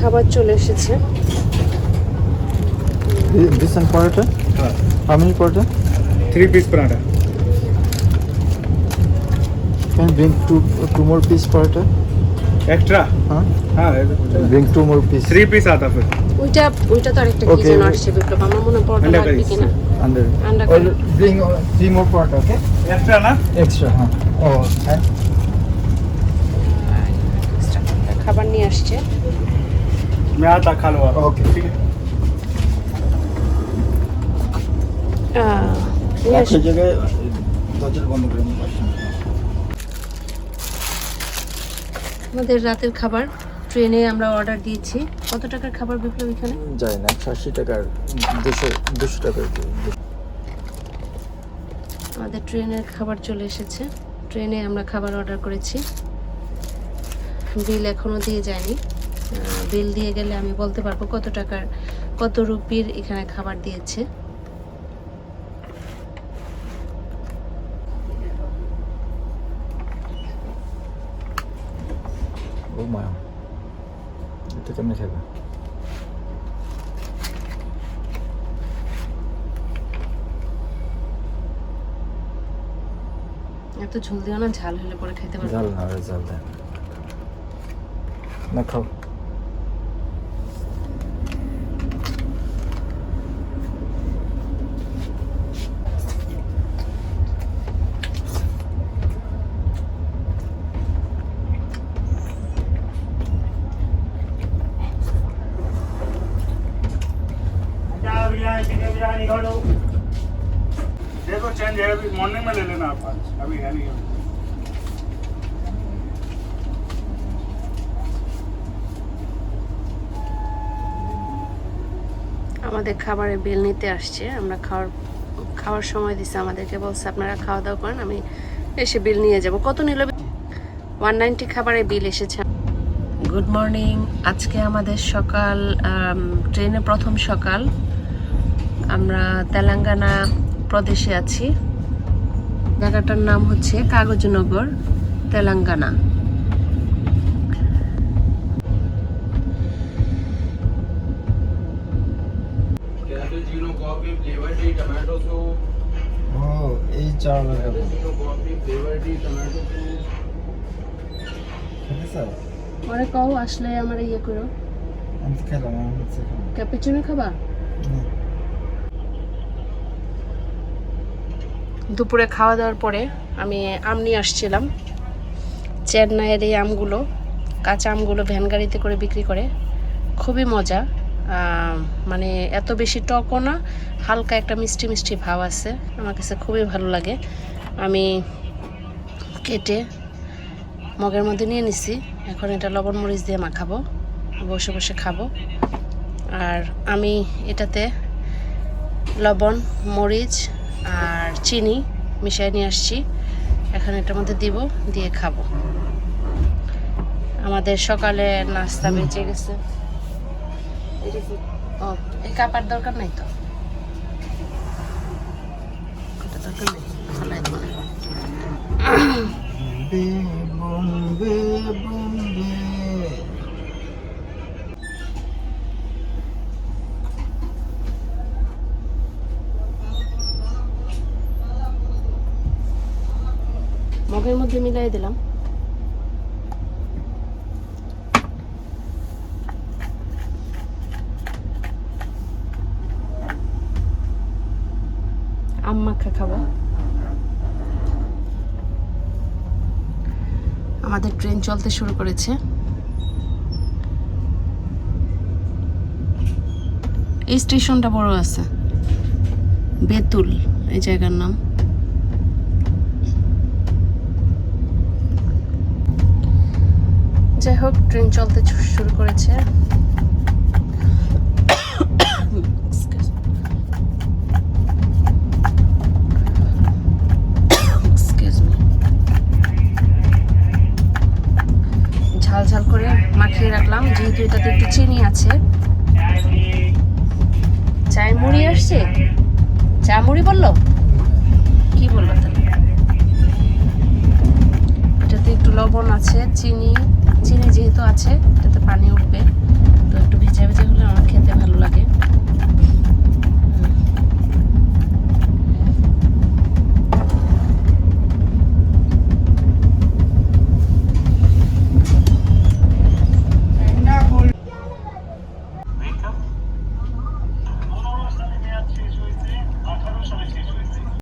খাবার চলে এসেছে। Paratha? Paratha? Three piece paratha. Two more piece paratha? হ্যাঁ ওইটা ওইটা তো আরেকটা আসছে আমার মনে হ্যাঁ ও হ্যাঁ খাবার নিয়ে আসছে। मैं आता खा लो आप Okay. ठीक है আহ, নিয়ে আসছে। রাখো জায়গায় দরজাটা বন্ধ করে নিই আমাদের রাতের খাবার ট্রেনে আমরা অর্ডার দিয়েছি কত টাকার খাবার বিপ্লব এখানে যায় না একশো আশি টাকার দুশো দুশো টাকার আমাদের ট্রেনের খাবার চলে এসেছে ট্রেনে আমরা খাবার অর্ডার করেছি বিল এখনো দিয়ে যায়নি বিল দিয়ে গেলে আমি বলতে পারব কত টাকার কত রুপির এখানে খাবার দিয়েছে। ও মা এটা কেমনে খাবে? এত ঝোল দিও না ঝাল হলে পরে খেতে পারব। জাল না ওরা জাল দেয় না খাও देखो चेंज है अभी मॉर्निंग में ले लेना आप आज अभी है नहीं अभी। আমাদের খাবারের বিল নিতে আসছে আমরা খাওয়ার খাওয়ার সময় দিছে আমাদেরকে বলছে আপনারা খাওয়া দাওয়া করেন আমি এসে বিল নিয়ে যাব কত নিল ওয়ান নাইনটি খাবারের বিল এসেছে গুড মর্নিং আজকে আমাদের সকাল আম, ট্রেনে প্রথম সকাল আমরা তেলেঙ্গানা প্রদেশে আছি। জায়গাটার নাম হচ্ছে কাগজনগর তেলেঙ্গানা। এই. স্যার। পরে কও আসলে আমার ইয়ে করো। আমি তো খেলাম আমি হচ্ছে খাব। ক্যাপুচিনো খাবা? দুপুরে খাওয়া দাওয়ার পরে আমি আম নিয়ে আসছিলাম। চেন্নাইয়ের এই আমগুলো, কাঁচা আমগুলো ভ্যান গাড়িতে করে বিক্রি করে, খুবই মজা। মানে এত বেশি টকও না, হালকা একটা মিষ্টি মিষ্টি ভাব আছে, আমার কাছে খুবই ভালো লাগে। আমি কেটে মগের মধ্যে নিয়ে নিছি, এখন এটা লবণ মরিচ দিয়ে মাখাবো, বসে বসে খাব। আর আমি এটাতে লবণ, মরিচ আর চিনি মিশাই নিয়ে আসছি। এখন এটার মধ্যে দিব দিয়ে খাব। আমাদের সকালে নাস্তা বেঁচে গেছে। ও এই কাপার দরকার নাই তো? দরকার নেই? মগের মধ্যে মিলাই দিলাম। আম মাখা খাব। আমাদের ট্রেন চলতে শুরু করেছে। এই স্টেশনটা বড় আছে। বেতুল, এই জায়গার নাম। যাই হোক ট্রেন চলতে শুরু করেছে. ঝাল ঝাল করে মাখিয়ে রাখলাম, যেহেতু এটাতে একটু চিনি আছে। চায় মুড়ি আসছে? চা মুড়ি বলল? কি বলল তাহলে? এটাতে একটু লবণ আছে, চিনি চিনি যেহেতু আছে এটাতে পানি উঠবে। তো একটু ভেজা ভেজা